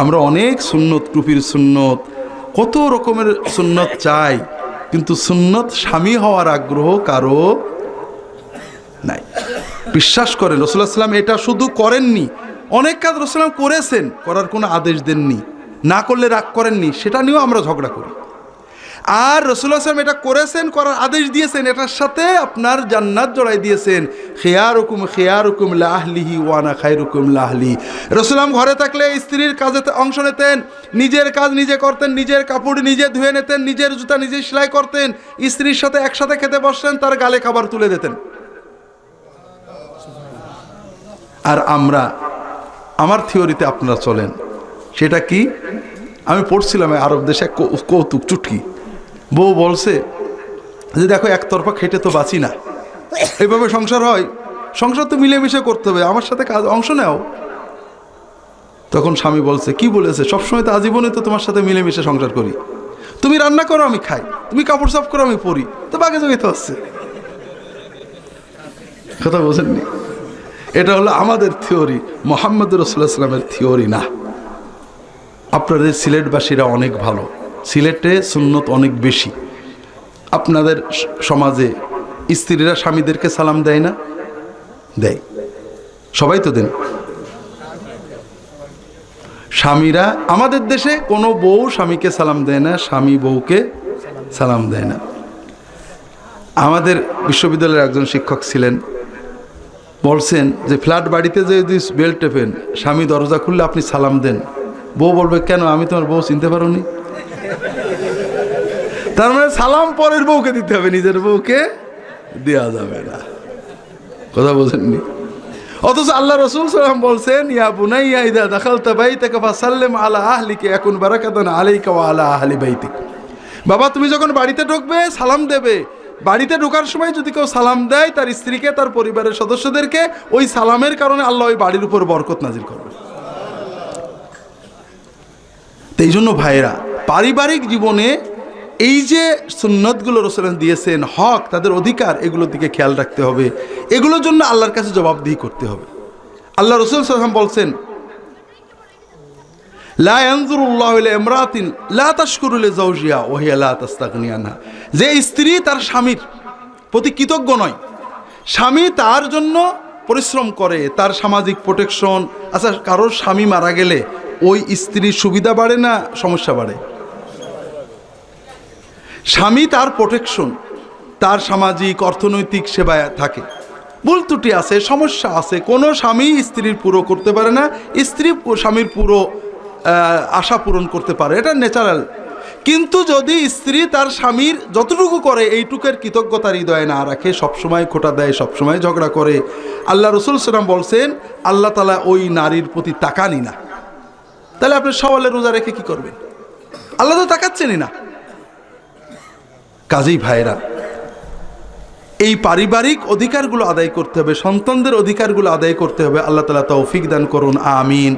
আমরা অনেক সুন্নত, টুপির সুন্নত, কত রকমের সুন্নত চাই, কিন্তু সুন্নত স্বামী হওয়ার আগ্রহ কারও নাই। বিশ্বাস করেন রসুল্লাহ সাল্লাম এটা শুধু করেননি, অনেক কাজ রসুলাম করেছেন, করার কোনো আদেশ দেননি, না করলে রাগ করেননি, সেটা নিয়েও আমরা ঝগড়া করি। আর রসুল্লাহ সাল্লাম এটা করেছেন, করার আদেশ দিয়েছেন, এটার সাথে আপনার জান্নাত জড়াই দিয়েছেন। খেয়ার হুকুম খেয়ার হুকুম লাহলিহি ওয়ানা খাই হুকুম লাহলি রসুলাম ঘরে থাকলে স্ত্রীর কাজে অংশ নিতেন, নিজের কাজ নিজে করতেন, নিজের কাপড় নিজে ধুয়ে নিতেন, নিজের জুতা নিজে সেলাই করতেন, স্ত্রীর সাথে একসাথে খেতে বসতেন, তার গালে খাবার তুলে দিতেন। আর আমরা, আমার থিওরিতে আপনারা চলেন। সেটা কি? আমি পড়ছিলাম আরব দেশে কৌতুক চুটকি। বউ বলছে যে দেখো একতরফা খেটে তো বাঁচি না। এভাবে সংসার হয়। সংসার তো মিলেমিশে করতে হবে। আমার সাথে কাজ অংশ নেও। তখন স্বামী বলছে, কি বলেছে? সবসময় তো আজীবনে তো তোমার সাথে মিলেমিশে সংসার করি। তুমি রান্না করো, আমি খাই। তুমি কাপড় সাফ করো, আমি পরি। তো বাগে জগে তো হচ্ছে কথা বোঝেননি? এটা হলো আমাদের থিওরি। মোহাম্মদ রসুল্লাহ সাল্লামের থিওরি না। আপনাদের সিলেটবাসীরা অনেক ভালো। সিলেটে সুন্নত অনেক বেশি। আপনাদের সমাজে স্ত্রীরা স্বামীদেরকে সালাম দেয় না? দেয়। সবাই তো দেন। স্বামীরা, আমাদের দেশে কোনো বউ স্বামীকে সালাম দেয় না, স্বামী বউকে সালাম দেয় না। আমাদের বিশ্ববিদ্যালয়ের একজন শিক্ষক ছিলেন। বলছেন যে, ফ্ল্যাট বাড়িতে যদি বেল টেপেন, স্বামী দরজা খুললে আপনি সালাম দেন। বউ বলবে, কেন? আমি তোমার বউ চিনতে পারোনি। তার মানে সালাম পরের বউকে দিতে হবে, নিজের বউকে দেওয়া যাবে না। কথা বোঝেননি? অথচ আল্লাহ রসুল সাল্লাম বলছেন, ইয়া বুনাইয়া ইদা দাখালতা বাইতাকা ফাসাল্লিম আলা আহলিকে এখন বারাকাতান আলাইকা ওয়া আলা আহলি বাইতিক। বাবা, তুমি যখন বাড়িতে ঢুকবে, সালাম দেবে। বাড়িতে ঢোকার সময় যদি কেউ সালাম দেয়, তার স্ত্রীকে, তার পরিবারের সদস্যদেরকে, ওই সালামের কারণে আল্লাহ ওই বাড়ির উপর বরকত নাজির করবে। এই জন্য ভাইরা পারিবারিক জীবনে এই যে সুন্নতগুলো রসুলান দিয়েছেন, হক, তাদের অধিকার, এগুলোর দিকে খেয়াল রাখতে হবে। এগুলোর জন্য আল্লাহর কাছে জবাবদিহি করতে হবে। আল্লাহ রসুল সাল্লাম বলছেন যে স্ত্রী তার স্বামীর প্রতি কৃতজ্ঞ নয়, স্বামী তার জন্য পরিশ্রম করে, তার সামাজিক প্রোটেকশন আচ্ছা কারোর স্বামী মারা গেলে ওই স্ত্রীর সুবিধা বাড়ে না সমস্যা বাড়ে? স্বামী তার প্রোটেকশন তার সামাজিক, অর্থনৈতিক সেবায় থাকে। ভুল ত্রুটি আছে, সমস্যা আছে, কোনো স্বামী স্ত্রীর পুরো করতে পারে না, স্ত্রী স্বামীর পুরো আশা পূরণ করতে পারে, এটা ন্যাচারাল কিন্তু যদি স্ত্রী তার স্বামীর যতটুকু করে, এইটুকের কৃতজ্ঞতার হৃদয়ে না রাখে, সবসময় খোটা দেয়, সবসময় ঝগড়া করে। আল্লাহ রসুল সালাম বলছেন, আল্লাহ তালা ওই নারীর প্রতি তাকানি না। তাহলে আপনি সওয়ালে রোজা রেখে কি করবেন? আল্লাহ তো তাকাচ্ছেনই না। কাজেই ভাইরা এই পারিবারিক অধিকারগুলো আদায় করতে হবে, সন্তানদের অধিকারগুলো আদায় করতে হবে। আল্লাহ তালা তৌফিক দান করুন, আমিন।